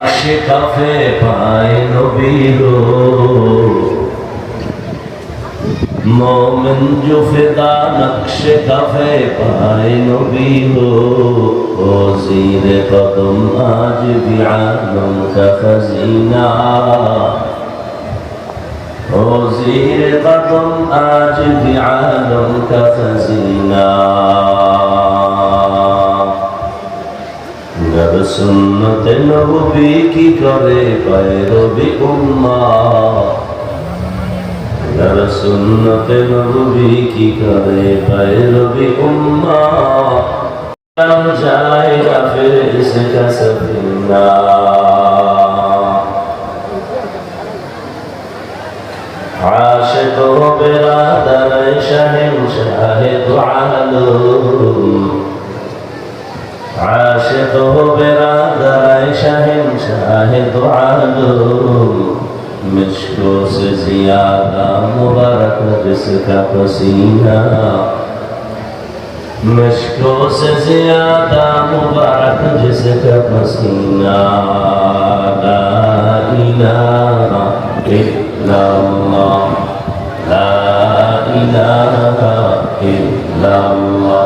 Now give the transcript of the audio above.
আশে কাফে পায় নবীর মোমেন জুফেদা নকশে কাফে পায় নবীর ওজির কদম আজ বিআলম কা খজিনা। ওজির কদম আজ বিআলম কা খজিনা। সুন্নতে নবী কি করে পায় রবি উম্মা? যারা সুন্নতে নবী কি করে পায় রবি উম্মা? যায় কাফের এসে কাছে শাহে তো বেরাদারায় শাহেন শাহে তো আলম مشکو سے زیادہ مبارک جس کا پسینہ مشکو سے زیادہ مبارک جس کا پسینہ لا الہ الا اللہ لا الہ الا اللہ